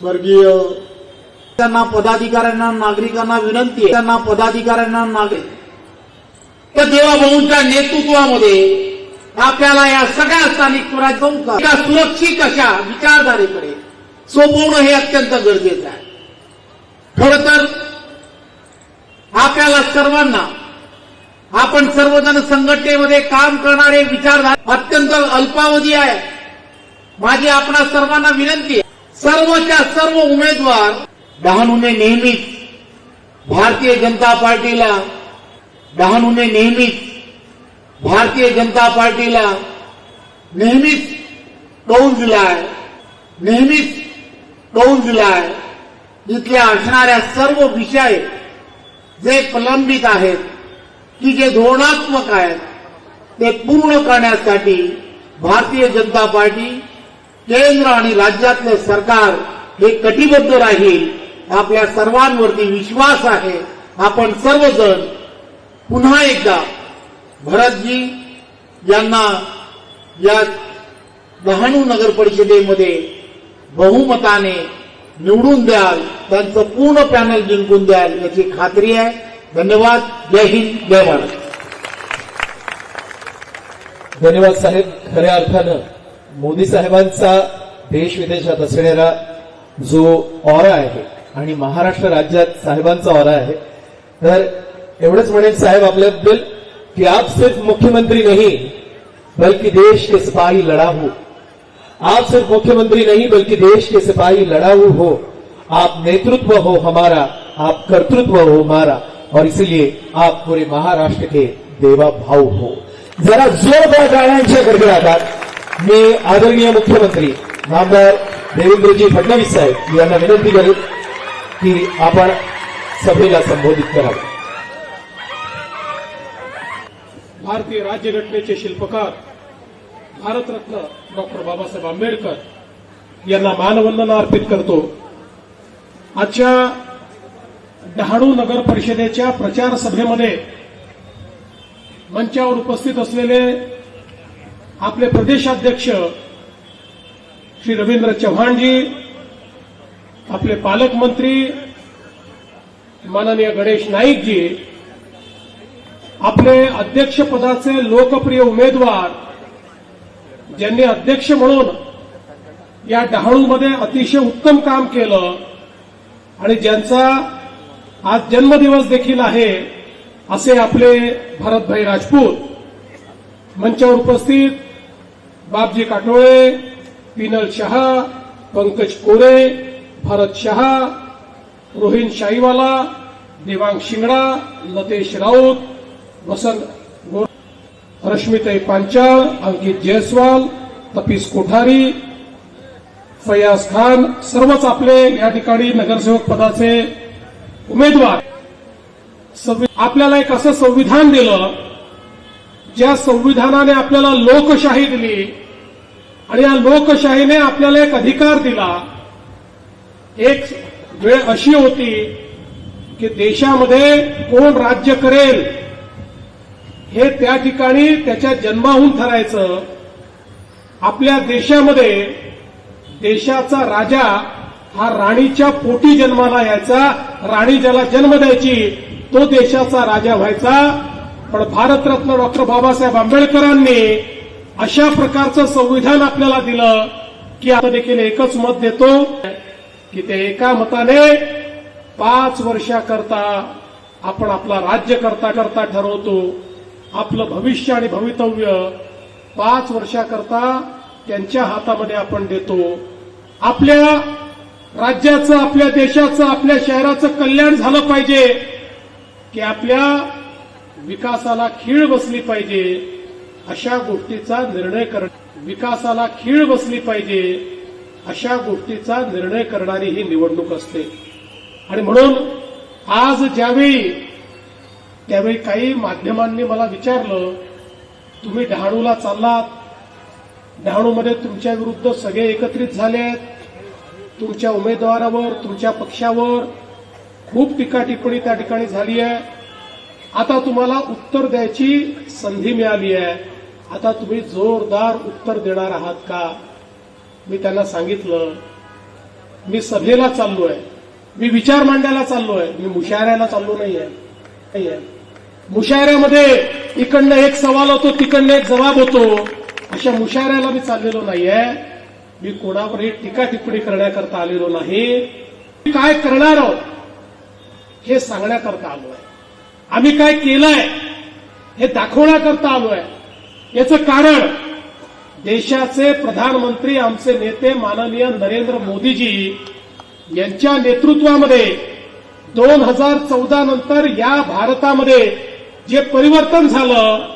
स्वर्गीय त्यांना पदाधिकाऱ्यांना नागरिकांना विनंती आहे. त्यांना पदाधिकाऱ्यांना नागरिक त्या देवाभाऊंच्या नेतृत्वामध्ये आपल्याला या सगळ्या स्थानिक स्वराज्य एका सुरक्षित अशा विचारधारेकडे सोपवणं हे अत्यंत गरजेचं आहे. खर तर आपल्याला सर्वांना आपण सर्वजण संघटनेमध्ये काम करणारे विचारधारे अत्यंत अल्पावधी आहे. माझी आपणा सर्वांना विनंती आहे. सर्वच्या सर्व उमेदवार डहाणूने नेहमीच भारतीय जनता पार्टीला डहाणूने नेहमीच भारतीय जनता पार्टीला नेहमीच टोल दिलाय नेहमीच टोल दिलाय इथल्या असणाऱ्या सर्व विषय जे प्रलंबित आहेत की जे धोरणात्मक आहेत ते पूर्ण करण्यासाठी भारतीय जनता पार्टी केंद्र आणि राज्यातलं सरकार हे कटिबद्ध राहील आपल्या सर्वांवरती विश्वास आहे. आपण सर्वजण पुन्हा एकदा भरतजी यांना या डहाणू नगर परिषदेमध्ये बहुमताने निवडून द्याल त्यांचं पूर्ण पॅनल जिंकून द्याल याची खात्री आहे. धन्यवाद. जय हिंद जय भारत. धन्यवाद साहेब. खऱ्या अर्थानं मोदी साहेबांचा देश विदेशात असणारा जो ऑरा आहे आणि महाराष्ट्र राज्यात साहेबांचा ऑरा आहे तर एवढंच म्हणेल साहेब आपल्याबद्दल की आप सिर्फ मुख्यमंत्री नहीं बल्कि देश के सिपाही लड़ाऊ आप सिर्फ मुख्यमंत्री नहीं बल्कि देश के सिपाही लड़ाऊ हो. आप नेतृत्व हो हमारा आप कर्तृत्व हो हमारा और इसलिए आप पूरे महाराष्ट्र के देवा भाऊ हो. जरा जोरदार गाण्यांच्या गडगडाटात मी आदरणीय मुख्यमंत्री आमदार देवेंद्रजी फडणवीस साहेब यांना विनंती करेन की आपण सभेला संबोधित करावं. भारतीय राज्यघटनेचे शिल्पकार भारतरत्न डॉक्टर बाबासाहेब आंबेडकर यांना मानवंदना अर्पित करतो. आजच्या डहाणू नगर परिषदेच्या प्रचार सभेमध्ये मंचावर उपस्थित असलेले आपले प्रदेशाध्यक्ष श्री रवींद्र चव्हाणजी आपले पालकमंत्री माननीय गणेश नाईकजी आपले अध्यक्षपदाचे लोकप्रिय उमेदवार ज्यांनी अध्यक्ष म्हणून या डहाणूमध्ये अतिशय उत्तम काम केलं आणि ज्यांचा आज जन्मदिवस देखील आहे असे आपले भरतभाई राजपूत मंचावर उपस्थित बापजी काटोळे पिनल शहा पंकज कोरे भरत शहा रोहिन शाहीवाला देवांग शिंगडा लतेश राऊत वसंत गो रश्मिताई पांचाळ अंकित जयस्वाल तपीस कोठारी फयाज खान सर्वच आपले या ठिकाणी नगरसेवक पदाचे उमेदवार. आपल्याला एक असं संविधान दिलं ज्या संविधानाने आपल्याला लोकशाही दिली आणि या लोकशाहीने आपल्याला एक अधिकार दिला एक वेळ अशी होती की देशामध्ये कोण राज्य करेल हे त्या ठिकाणी त्याच्या जन्माहून ठरायचं. आपल्या देशामध्ये देशाचा राजा हा राणीच्या पोटी जन्माला यायचा राणी ज्याला जन्म द्यायची तो देशाचा राजा व्हायचा. पण भारतरत्न डॉक्टर बाबासाहेब आंबेडकरांनी अशा प्रकारचं संविधान आपल्याला दिलं की आता देखील एकच मत देतो की ते एका मताने पाच वर्षाकरता आपण आपला राज्य करता करता ठरवतो आपलं भविष्य आणि भवितव्य पाच वर्षाकरता त्यांच्या हातामध्ये आपण देतो. आपल्या राज्याचं आपल्या देशाचं आपल्या शहराचं कल्याण झालं पाहिजे की आपल्या विकासाला खीळ बसली पाहिजे अशा गोष्टीचा निर्णय कर विकासाला खीळ बसली पाहिजे अशा गोष्टीचा निर्णय करणारी ही निवडणूक असते. आणि म्हणून आज ज्यावेळी त्यावेळी काही माध्यमांनी मला विचारलं तुम्ही डहाणूला चाललात डहाणूमध्ये तुमच्या विरुद्ध सगळे एकत्रित झाले आहेत तुमच्या उमेदवारावर तुमच्या पक्षावर खूप टीका टिप्पणी त्या ठिकाणी झाली आहे. आता तुम्हाला उत्तर द्यायची संधी मिळाली आहे. आता तुम्ही जोरदार उत्तर देणार आहात का? मी त्यांना सांगितलं मी सभेला चाललो आहे मी विचार मांडायला चाललो आहे मी मुशायऱ्याला चाललो नाहीये. आहे मुशायऱ्यामध्ये इकडनं एक सवाल होतो तिकडनं एक जबाब होतो. अशा मुशायऱ्याला मी चाललेलो नाहीये. मी कोणावरही टीका टिप्पणी करण्याकरता आलेलो नाही. मी काय करणार आहोत हे सांगण्याकरता आलो आहे आम्ही काय केलंय हे दाखवण्याकरता आलोय. याचं कारण देशाचे प्रधानमंत्री आमचे नेते माननीय नरेंद्र मोदीजी यांच्या नेतृत्वामध्ये दोन हजार चौदा नंतर या भारतामध्ये जे परिवर्तन झालं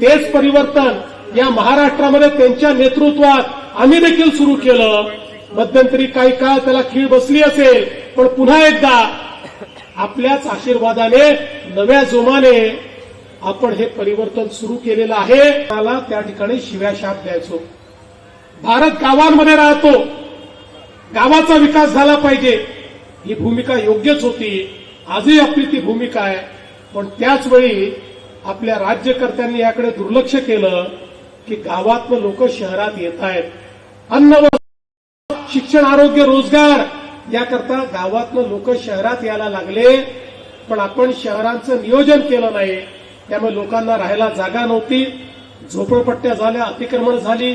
तेच परिवर्तन या महाराष्ट्रामध्ये त्यांच्या नेतृत्वात आम्ही देखील सुरू केलं. मध्यंतरी काही काळ त्याला खीळ बसली असेल पण पुन्हा एकदा आपल्याच आशीर्वादाने नव्या जोमाने आपण हे परिवर्तन सुरू केलेलं आहे. त्याला त्या ठिकाणी शिव्याशाप द्यायचो. भारत गावांमध्ये राहतो. गावाचा विकास झाला पाहिजे. ही भूमिका योग्यच होती. आजही आपली ती भूमिका आहे. पण त्याचवेळी आपल्या राज्यकर्त्यांनी याकडे दुर्लक्ष केलं की गावातलं लोक शहरात येत आहेत अन्न शिक्षण आरोग्य रोजगार याकरता गावातनं लोक शहरात यायला लागले पण आपण शहरांचं नियोजन केलं नाही. त्यामुळे लोकांना राहायला जागा नव्हती. झोपडपट्ट्या झाल्या अतिक्रमण झाली.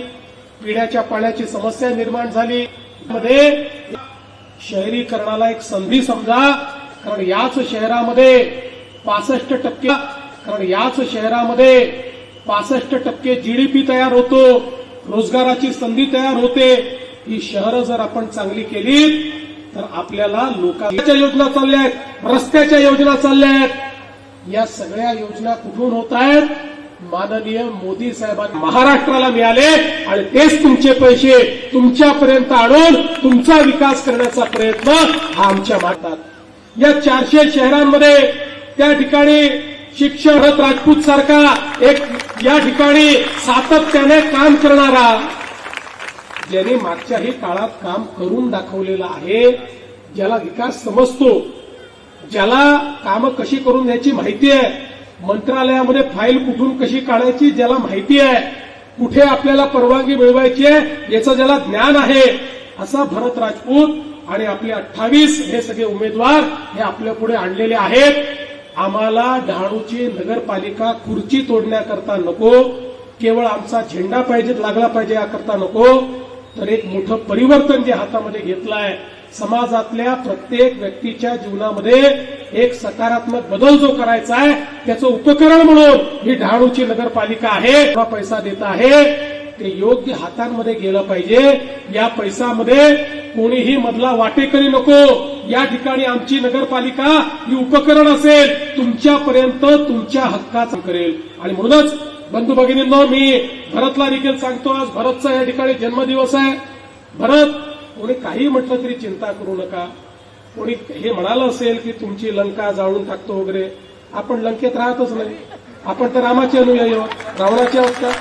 पिण्याच्या पाण्याची समस्या निर्माण झाली. मध्ये शहरीकरणाला एक संधी समजा कारण याच शहरामध्ये पासष्ट टक्के कारण याच शहरामध्ये पासष्ट टक्के जीडीपी तयार होतो. रोजगाराची संधी तयार होते. ही शहरं जर आपण चांगली केली तर आपल्याला लोकांच्या योजना चालल्या आहेत. रस्त्याच्या योजना चालल्या आहेत. या सगळ्या योजना कुठून होत आहेत? माननीय मोदी साहेबांनी. महाराष्ट्राला मिळाले आणि तेच तुमचे पैसे तुमच्यापर्यंत आणून तुमचा विकास करण्याचा प्रयत्न हा आमच्या भारतात या चारशे शहरांमध्ये त्या ठिकाणी शिक्षण राजपूत सारखा एक या ठिकाणी सातत्याने काम करणारा ज्याने मागच्याही काळात काम करून दाखवलेलं आहे. ज्याला विकास समजतो ज्याला कामं कशी करून द्यायची माहिती आहे मंत्रालयामध्ये फाईल कुठून कशी काढायची ज्याला माहिती आहे कुठे आपल्याला परवानगी मिळवायची आहे याचं ज्याला ज्ञान आहे असा भरत राजपूत आणि आपले अठ्ठावीस हे सगळे उमेदवार हे आपल्या पुढे आणलेले आहेत. आम्हाला डहाणूची नगरपालिका खुर्ची तोडण्याकरता नको केवळ आमचा झेंडा पाहिजे लागला पाहिजे याकरता नको. तर एक मोठं परिवर्तन जे हातामध्ये घेतलं आहे समाजातल्या प्रत्येक व्यक्तीच्या जीवनामध्ये एक सकारात्मक बदल जो करायचा आहे त्याचं उपकरण म्हणून ही डहाणूची नगरपालिका आहे. पैसा देत आहे ते योग्य हातांमध्ये गेलं पाहिजे. या पैशामध्ये कोणीही मधला वाटेकरी नको. या ठिकाणी आमची नगरपालिका ही उपकरण असेल तुमच्यापर्यंत तुमच्या हक्काचं करेल. आणि म्हणूनच बंधू भगिनींनो मी भरतला देखील सांगतो आज भरतचा या ठिकाणी जन्मदिवस आहे. भरत कोणी काही म्हटलं तरी चिंता करू नका. कोणी हे म्हणालं असेल की तुमची लंका जाळून टाकतो वगैरे आपण लंकेत राहतच नाही. आपण तर रामाचे अनुयायी आहोत. रावणाचे आहोत का?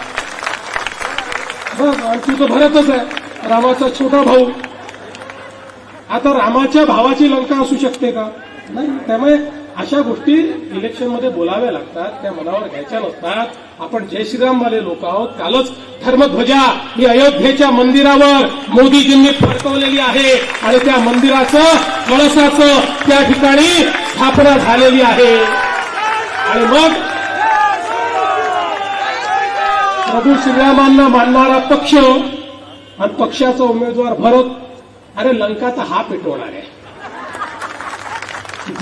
बस तर भरतच आहे. रामाचा छोटा भाऊ. आता रामाच्या भावाची लंका असू शकते का? नाही त्यामुळे अशा गोष्टी इलेक्शनमध्ये बोलाव्या लागतात त्या मनावर घ्यायच्या नसतात. आपण जय श्रीरामवाले लोक आहोत. कालच धर्मध्वजा ही अयोध्येच्या मंदिरावर मोदीजींनी फडकवलेली आहे आणि त्या मंदिराचं कळसाचं त्या ठिकाणी स्थापना झालेली आहे. आणि मग प्रभू श्रीरामांना मानणारा पक्ष आणि पक्षाचा उमेदवार भरत अरे लंका तर हा पेटवणार आहे.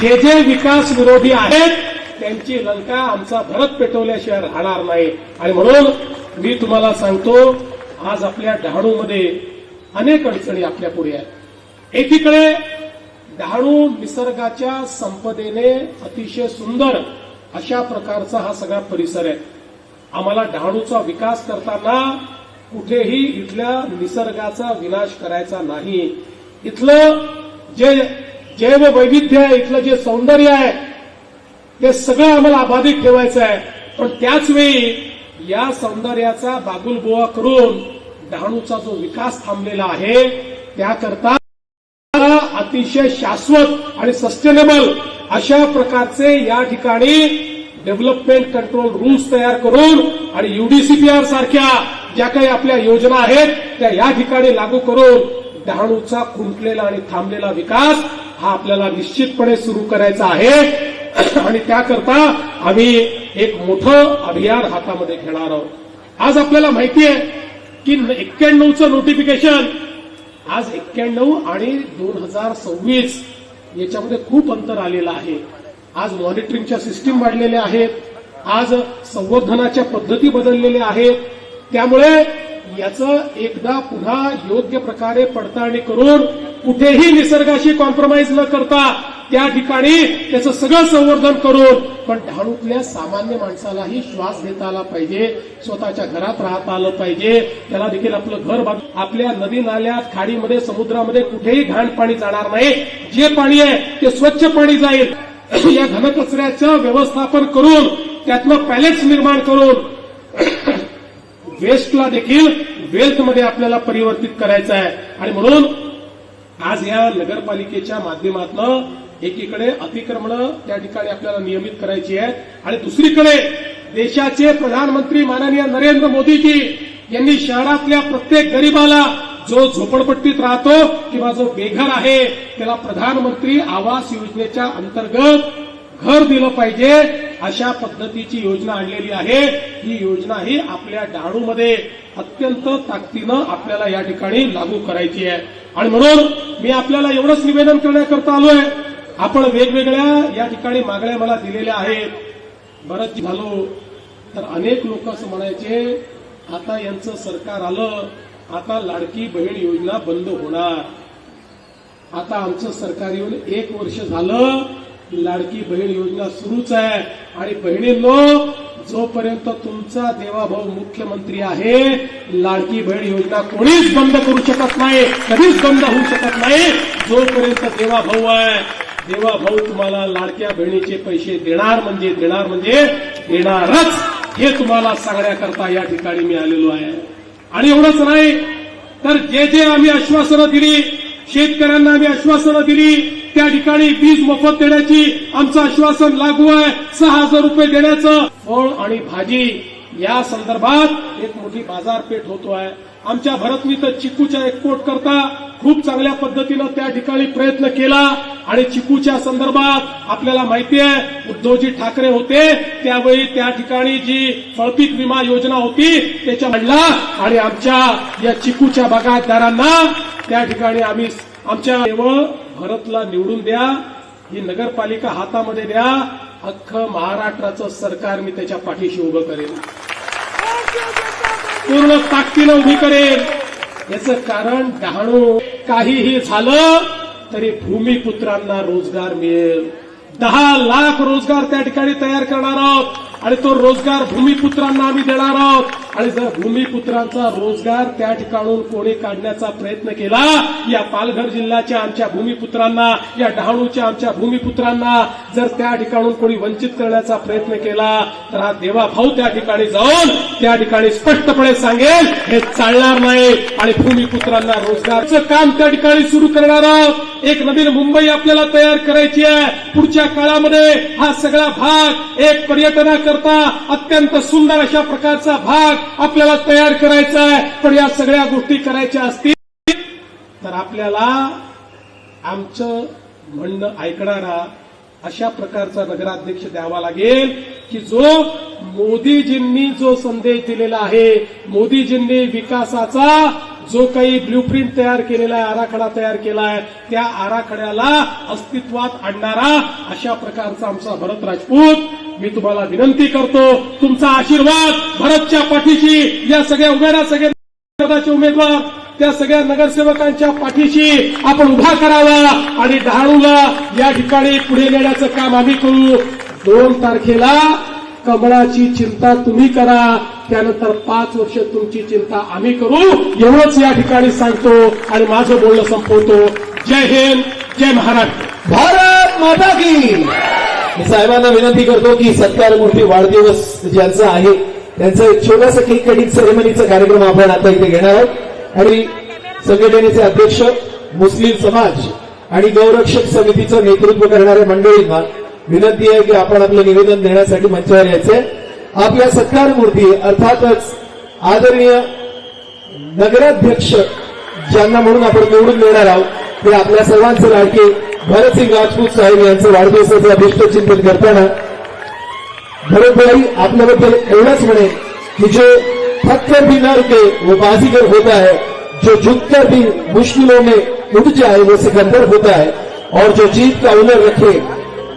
जे जे विकास विरोधी आहेत त्यांची लंका आमचा भरत पेटवल्याशिवाय राहणार नाही. आणि म्हणून मी तुम्हाला सांगतो आज आपल्या डहाणूमध्ये अनेक अडचणी आपल्या पुढे आहेत. एकीकडे डहाणू निसर्गाच्या संपदेने अतिशय सुंदर अशा प्रकारचा हा सगळा परिसर आहे. आम्हाला डहाणूचा विकास करताना कुठेही इथल्या निसर्गाचा विनाश करायचा नाही. इथलं जे जैव वैविध्य आहे इथलं जे सौंदर्य आहे ते सगळं आम्हाला अबाधित ठेवायचं आहे. पण त्याच वेळी या सौंदर्याचा बागुलबोवा करून डहाणूचा जो विकास थांबलेला आहे त्याकरता अतिशय शाश्वत आणि सस्टेनेबल अशा प्रकारचे या ठिकाणी डेव्हलपमेंट कंट्रोल रूल्स तयार करून आणि युडीसीपीआर सारख्या ज्या काही आपल्या योजना आहेत त्या या ठिकाणी लागू करून डहाणूचा खुंटलेला आणि थांबलेला विकास हा आपल्याला निश्चितपणे सुरू करायचा आहे. आणि त्याकरता आम्ही एक मोठं अभियान हातामध्ये घेणार आहोत. आज आपल्याला माहिती आहे की एक्क्याण्णवचं नोटिफिकेशन आज एक्क्याण्णव आणि दोन हजार सव्वीस याच्यामध्ये खूप अंतर आलेलं आहे. आज मॉनिटरिंगच्या सिस्टीम वाढलेल्या आहेत. आज संवर्धनाच्या पद्धती बदललेल्या आहेत. त्यामुळे याचं एकदा पुन्हा योग्य प्रकारे पडताळणी करून कुठेही निसर्गाशी कॉम्प्रोमाइज न करता त्या ठिकाणी त्याचं सगळं संवर्धन करून पण डहाणूतल्या सामान्य माणसालाही श्वास घेता आला पाहिजे स्वतःच्या घरात राहता आलं पाहिजे त्याला देखील आपलं घर बांध आपल्या नदी नाल्यात खाडीमध्ये समुद्रामध्ये कुठेही घाण पाणी जाणार नाही. जे पाणी आहे ते स्वच्छ पाणी जाईल. या घनकचऱ्याचं व्यवस्थापन करून त्यातनं पॅलेट्स निर्माण करून वेस्टला देखील वेल्थमध्ये आपल्याला परिवर्तित करायचं आहे. आणि म्हणून आज या नगरपालिकेच्या माध्यमातून एकीकडे अतिक्रमण त्या ठिकाणी आपल्याला नियमित करायची आहे आणि दुसरीकडे देशाचे प्रधानमंत्री माननीय नरेंद्र मोदीजी यांनी शहरातल्या प्रत्येक गरीबाला जो झोपडपट्टीत राहतो किंवा जो बेघर आहे त्याला प्रधानमंत्री आवास योजनेच्या अंतर्गत घर दिलं पाहिजे अशा पद्धतीची योजना आणलेली आहे. ही योजना ही आपल्या डाळूमध्ये अत्यंत ताकदीनं आपल्याला या ठिकाणी लागू करायची आहे. आणि म्हणून मी आपल्याला एवढंच निवेदन करण्याकरता आलोय. आपण वेगवेगळ्या या ठिकाणी मागण्या मला दिलेल्या आहेत. बरंच झालो तर अनेक लोक असं म्हणायचे आता यांचं सरकार आलं आता लाडकी बहीण योजना बंद होणार. आता आमचं सरकार येऊन एक वर्ष झालं लाडकी बहीण योजना सुरूच आहे. आणि बहिणींनो जोपर्यंत तुमचा देवाभाऊ मुख्यमंत्री आहे. लाडकी बहीण योजना कोणीच बंद करू शकत नाही कधीच बंद होऊ शकत नाही. जोपर्यंत देवाभाऊ आहे देवाभाऊ तुम्हाला लाडक्या बहिणीचे पैसे देणार म्हणजे देणार म्हणजे देणारच. हे तुम्हाला सांगण्याकरता या ठिकाणी मी आलेलो आहे. आणि एवढंच नाही तर जे जे आम्ही आश्वासनं दिली शेतकऱ्यांना आम्ही आश्वासनं दिली त्या ठिकाणी वीज मोफत देण्याची आमचं आश्वासन लागू आहे. सहा हजार रुपये देण्याचं फळ आणि भाजी या संदर्भात एक मोठी बाजारपेठ होतो आहे. आमच्या भरतनी तर चिकूच्या एक्सपोर्ट करता खूप चांगल्या पद्धतीनं त्या ठिकाणी प्रयत्न केला आणि चिकूच्या संदर्भात आपल्याला माहिती आहे उद्धवजी ठाकरे होते. त्यावेळी त्या ठिकाणी जी फळपीक विमा योजना होती त्याच्या म्हणला आणि आमच्या या चिकूच्या बागायतदारांना त्या ठिकाणी आम्ही आमच्या केवळ भरतला निवडून द्या ही नगरपालिका हातामध्ये द्या अख्खं महाराष्ट्राचं सरकार मी त्याच्या पाठीशी उभं करेन. पूर्ण ताकदीनं उभी करेन. याचं कारण डहाणू. काहीही झालं तरी भूमिपुत्रांना रोजगार मिळेल. दहा लाख रोजगार त्या ठिकाणी तयार करणार आहोत. आणि तो रोजगार भूमिपुत्रांना आम्ही देणार आहोत. आणि जर भूमिपुत्रांचा रोजगार त्या ठिकाणून कोणी काढण्याचा प्रयत्न केला या पालघर जिल्ह्याच्या आमच्या भूमिपुत्रांना या डहाणूच्या आमच्या भूमिपुत्रांना जर त्या ठिकाणून कोणी वंचित करण्याचा प्रयत्न केला तर हा देवा भाऊ त्या ठिकाणी जाऊन त्या ठिकाणी स्पष्टपणे सांगेल हे चालणार नाही. आणि भूमिपुत्रांना रोजगारचं काम त्या ठिकाणी सुरू करणार आहोत. एक नवीन मुंबई आपल्याला तयार करायची आहे. पुढच्या काळामध्ये हा सगळा भाग एक करता अत्यंत सुंदर अशा प्रकारचा भाग आपल्याला तयार करायचा आहे. पण या सगळ्या गोष्टी करायच्या असतील तर आपल्याला आमचं म्हणणं ऐकणारा अशा प्रकारचा नगराध्यक्ष द्यावा लागेल की जो मोदीजींनी जो संदेश दिलेला आहे मोदीजींनी विकासाचा जो काही ब्ल्यूप्रिंट तयार केलेला आहे आराखडा तयार केला आहे त्या आराखड्याला अस्तित्वात आणणारा अशा प्रकारचा आमचा भरत राजपूत. मी तुम्हाला विनंती करतो तुमचा आशीर्वाद भरतच्या पाठीशी या सगळ्या उमेदवार सगळ्या पदाचे उमेदवार त्या सगळ्या नगरसेवकांच्या पाठीशी आपण उभा करावा आणि डहाणूला या ठिकाणी पुढे नेण्याचं काम आम्ही करू. दोन तारखेला कमळाची चिंता तुम्ही करा. त्यानंतर पाच वर्ष तुमची चिंता आम्ही करू. एवढंच या ठिकाणी सांगतो आणि माझं बोलणं संपवतो. जय हिंद जय महाराष्ट्र. भारत माता की. मी साहेबांना विनंती करतो की सत्कार मूर्ती वाढदिवस ज्यांचा आहे त्यांचं एक छोटासा केक कटिंग सेरेमनीचा कार्यक्रम आपण आता इथे घेणार आहोत. आणि संघटनेचे अध्यक्ष मुस्लिम समाज आणि गौरक्षक समितीचं नेतृत्व करणाऱ्या मंडळींना विनंती आहे की आपण आपलं निवेदन देण्यासाठी मंचावर यायचंय आपल्या सत्कार मूर्ती अर्थातच आदरणीय नगराध्यक्ष ज्यांना म्हणून आपण निवडून देणार आहोत ते आपल्या सर्वांचे लाडके भरतसिंग राजपूत साहेब यांचं वाढदिवसाचं अभिष्ट चिंतन करताना भरतभाई आपल्याबद्दल एवढंच म्हणे की जो फक्त भी न रुके वो बाजीगर होता है जो झुककर भी मुश्किलों में उठ जाए वो सिकंदर होता है और जो जीत का उलर रखे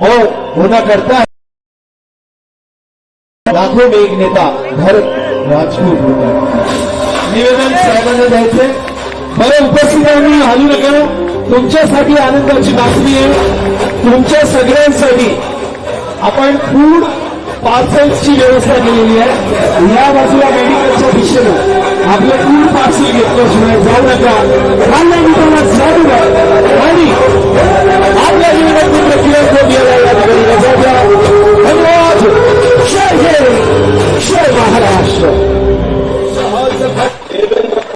और होना करता है लाखों में एक नेता भरत राजपूत होता है निवेदन साहेबांना द्यायचे. बरं उपस्थितांनी हलू नका. तुमच्यासाठी आनंदाची बातमी आहे. तुमच्या सगळ्यांसाठी आपण फूड पार्सल्सची व्यवस्था केलेली आहे. या बाजूला मेडिकलच्या दिशेनं आपलं फूड पार्सल घेतल्याशिवाय जाऊ नका. खाल्ल्या दुकानात जाऊ नका आणि आपल्या जीवनातील